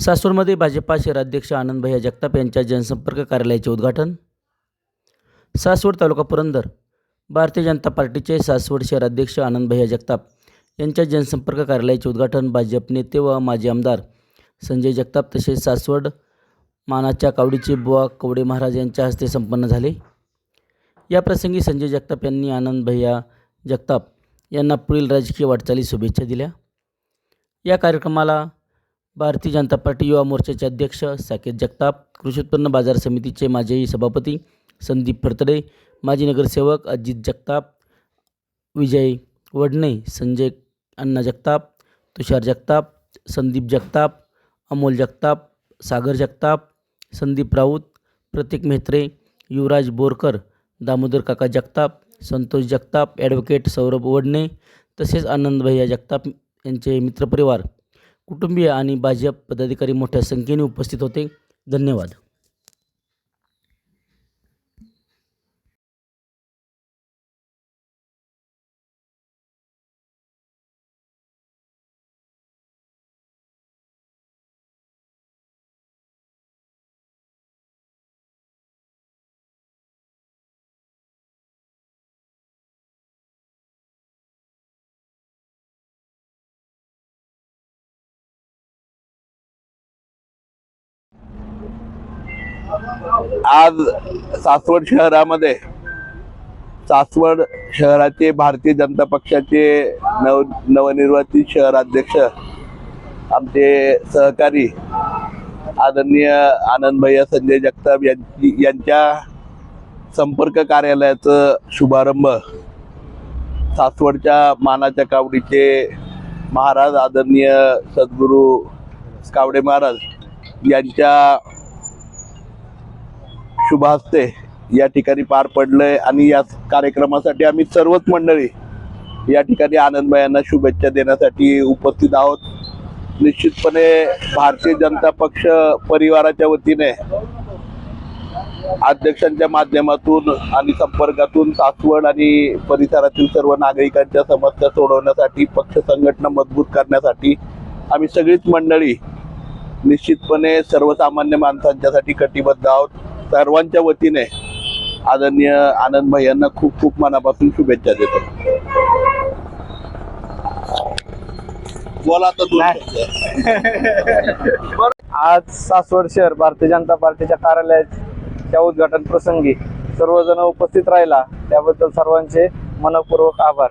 सासवडमध्ये भाजपा शहराध्यक्ष आनंदभैया जगताप यांच्या जनसंपर्क कार्यालयाचे उद्घाटन. सासवड तालुका पुरंदर भारतीय जनता पार्टीचे सासवड शहराध्यक्ष आनंदभैया जगताप यांच्या जनसंपर्क कार्यालयाचे उद्घाटन भाजप नेते व माजी आमदार संजय जगताप तसेच सासवड मानाच्या कावडीचे बुवा कवडे महाराज यांच्या हस्ते संपन्न झाले. या प्रसंगी संजय जगताप यांनी आनंद भैया जगताप यांना पुढील राजकीय वाटचाली शुभेच्छा दिल्या. या कार्यक्रमाला भारतीय जनता पार्टी युवा मोर्चाचे अध्यक्ष साकेत जगताप कृषी उत्पन्न बाजार समितीचे माजी सभापती संदीप फडतडे माजी नगरसेवक अजित जगताप विजय वडणे संजय अण्णा जगताप तुषार जगताप संदीप जगताप अमोल जगताप सागर जगताप संदीप राऊत प्रतीक मेहत्रे युवराज बोरकर दामोदर काका जगताप संतोष जगताप ॲडव्होकेट सौरभ वडणे तसेच आनंद भैया जगताप यांचे मित्रपरिवार. कुटुंबीय आणि भाजप पदाधिकारी मोठ्या संख्येने उपस्थित होते. धन्यवाद. आज सासवड शहरामध्ये सासवड शहराचे भारतीय जनता पक्षाचे नव नवनिर्वाचित शहराध्यक्ष आमचे सहकारी आदरणीय आनंदभैया संजय जगताप यांची यांच्या संपर्क कार्यालयाचं शुभारंभ सासवडच्या मानाच्या कावडीचे महाराज आदरणीय सद्गुरू कावडे महाराज यांच्या शुभ हस्ते या ठिकाणी पार पडलंय आणि या कार्यक्रमासाठी आम्ही सर्वच मंडळी या ठिकाणी आनंदमयांना शुभेच्छा देण्यासाठी उपस्थित आहोत. निश्चितपणे भारतीय जनता पक्ष परिवाराच्या वतीने अध्यक्षांच्या माध्यमातून आणि संपर्कातून सासवड आणि परिसरातील सर्व नागरिकांच्या समस्या सोडवण्यासाठी पक्ष संघटना मजबूत करण्यासाठी आम्ही सगळीच मंडळी निश्चितपणे सर्वसामान्य माणसांच्यासाठी कटिबद्ध आहोत. सर्वांच्या वतीने आदरणीय आनंद भाई यांना खूप खूप मनापासून शुभेच्छा देतो. बोला आता आज सासवड शहर भारतीय जनता पार्टीच्या कार्यालयाच्या उद्घाटन प्रसंगी सर्वजण उपस्थित राहिला. त्याबद्दल सर्वांचे मनपूर्वक आभार.